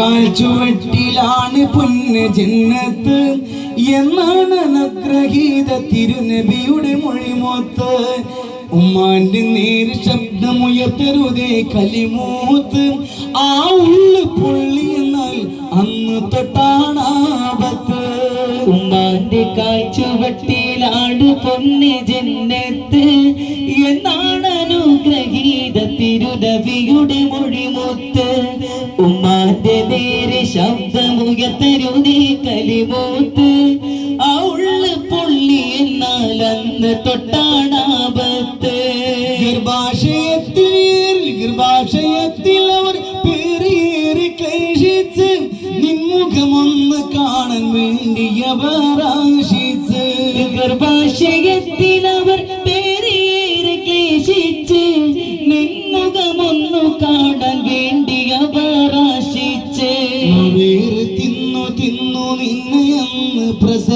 ചുവട്ടിലാണ് പുന്ന ജന്നത്ത് എന്നാണ് അനുഗ്രഹീത തിരുനബിയുടെ മൊഴിമോത്ത്. ഉമ്മാന്റെ നേര് ശബ്ദമുയർത്തരുതേ കലിമൂത്ത്. ആ ഉള്ളു പൊള്ളി എന്നാൽ അന്ന് തൊട്ടാണാപത്ത് ഉമ്മാന്റെ കാഴ്ചവട്ടിയിലാണ് പൊന്ന് ജന്നത്ത് എന്നാണ് മൊഴിമുത്ത് ഉമ്മാന്റെ നേരെ ശബ്ദമുയർത്തരുതേ കലിമൂത്ത്. ആ ഉള്ളു പൊള്ളി എന്നാൽ അന്ന് തൊട്ടാണാപത്ത്. ഗർഭാശയത്തിൽ ഗർഭാശയത്തിൽ അവർ പേറിയേറി ക്ലേശിച്ച് നിമുഖമൊന്ന് കാണാൻ വേണ്ടി അവർ ആശിച്ച്. ഗർഭാശയത്തിൽ അവർ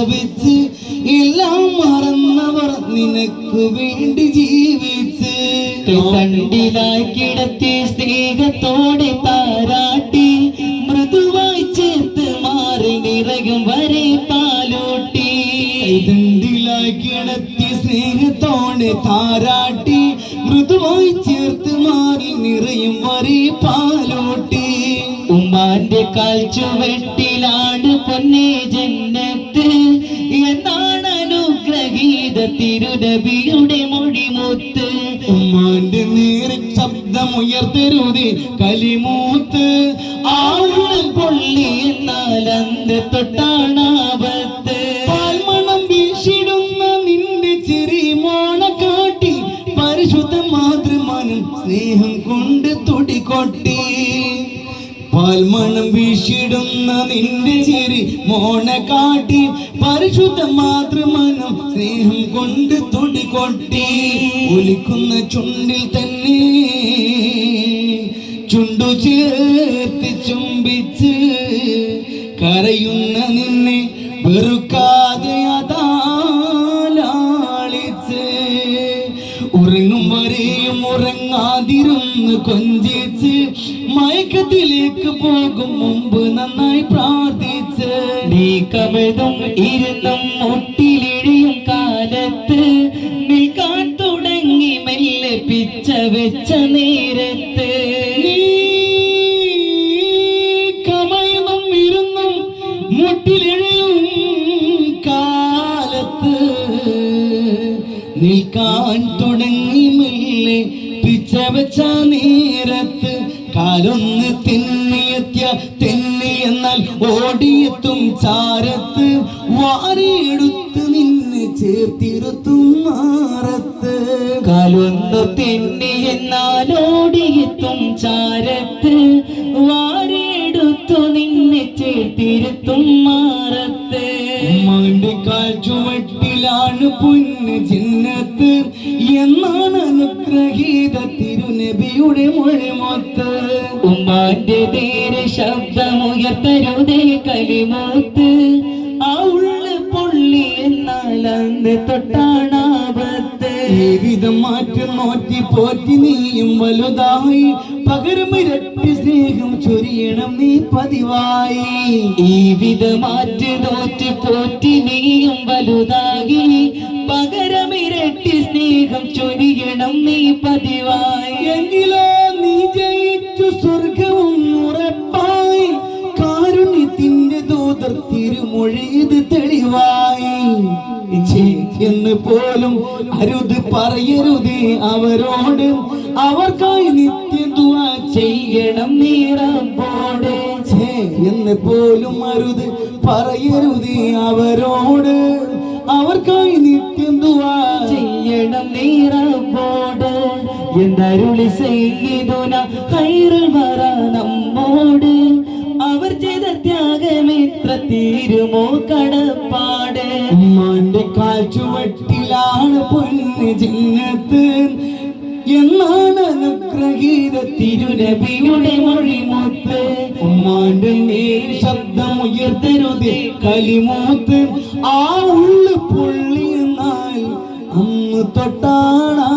പ്രസവിച്ച് എല്ലാം മറന്നവർ നിനക്ക് വേണ്ടി ജീവിച്ച് തണ്ടിലായി കിടത്തി സ്നേഹത്തോടെ താരാട്ടി മൃദുവായി ചേർത്ത് മാറി നിറയും വരെ പാലൂട്ടി. തണ്ടിലായി കിടത്തി സ്നേഹത്തോടെ താരാട്ടി മൃദുവായി ചേർത്ത് മാറി നിറയും വരെ പാലൂട്ടി. ഉമ്മാന്റെ കാൽച്ചുവെട്ടിലാണ് പൊന്നെ ജന്നത്ത് തിരുനബിയുടെ മൊഴിമുത്ത്. ഉമ്മാന്റെ നേരെ ശബ്ദമുയർത്തരുതേ കലിമൂത്ത്. ആ ഉള്ളിൽ പൊള്ളി എന്നാൽ അന്ത് തൊട്ടാണാപത്ത് വീശിടുന്ന നിന്റെ ചിരി മോണ കാട്ടി. പരിശുദ്ധ മാതൃമനം സ്നേഹം കൊണ്ട് തുടികൊട്ടി. ഒലിക്കുന്ന ചുണ്ടിൽ തന്നെ ചുണ്ടു ചേർത്ത് ചുംബിച്ച് കരയുന്ന നിന്നെ വെറുക്കാതെ അതാളിച്ച് ഉറങ്ങും വരെയും ഉറങ്ങാതിരുന്ന് കൊഞ്ചിച്ച് മയക്കത്തിലേക്ക് പോകും മുമ്പ് നന്നായി പ്രാർത്ഥിച്ച്. നീ കമതും ഇരുന്നും മുട്ടിലിഴിയും കാലത്ത്. നിൽക്കാൻ തുടങ്ങി മെല്ലെ പിച്ച വെച്ച നേരത്ത്. നീ കമയുന്നും ഇരുന്നും മുട്ടിലിഴിയും കാലത്ത്. നിൽക്കാൻ തുടങ്ങി മെല്ലെ പിച്ച വെച്ച നേരത്ത് കാലൊന്ന് തിന്നിയെത്തിയ തെന്നി എന്നാൽ ഓടിയെത്തും ചാരത്ത്. വാരിയെടുത്ത് നിന്ന് ചേർത്തിരുത്തും മാറത്ത് കാലൊന്ന് തെന്നി എന്നാലോടിയെത്തും ചാരത്ത്. വാരിയെടുത്തു നിന്നെ ചേർത്തിരുത്തും മാറത്ത് ഉമ്മാന്റെ കാൽ ചുവട്ടിലാണ് പൊന്ന് ചിഹ്നത്ത് എന്നാണ് അനുഗ്രഹീത തിരുനബിയുടെ മൊഴിമൊത്ത്. ഉമ്മാന്റെ നേരെ ശബ്ദമുയർത്തരുതേ കലിമൂത്ത്. ആ ഉള്ളു പൊള്ളി എന്നാൽ അന്ന് തൊട്ടാണാപത്ത്. ജീവിതം മാറ്റി നോറ്റി പോറ്റി നീയും വലുതായി. പകരം ഇരട്ടി സ്നേഹം ചൊരിയണം നീ പതിവായി. ഈ വിധമാറ്റ് തോറ്റ് പോറ്റി നീയും വലുതാകി. പകരമിരട്ടി സ്നേഹം ചൊരിയണം നീ പതിവായി. എങ്കിലോ നീ ജയിച്ചു സ്വർഗവും ഉറപ്പായി. കാരുണ്യത്തിന്റെ തോതർ തിരുമൊഴിയത് തെളിവായി. എന്ന് പോലും അരുത് പറയരുത് അവരോട്. അവർക്കായി നിത്യം ചെയ്യണം നീറമ്പോടെ ഛേ, എന്ന് പോലും അരുത് പറയരുത് അവരോട്. അവർക്കായി നിത്യം ചെയ്യണം ചെയ്യണം നീറമ്പോട് എന്തരുളി ചെയ്തുന കൈറ വര നമ്മോട്. അവർ ചെയ്ത ത്യാഗമിത്ര തീരുമോ കടപ്പാട്. ഉമ്മാന്റെ കാൽച്ചുവട്ടിലാണ് പൊന്ന് ചിങ്ങത്ത് അനുഗ്രഹീത തിരുനബിയുടെ മൊഴിമുത്ത്. ഉമ്മാന്റെ നേർ ശബ്ദം ഉയർത്തരുത് കലിമൂത്ത്. ആ ഉള്ളു പൊള്ളി എന്നാൽ അന്ന് തൊട്ടാണ്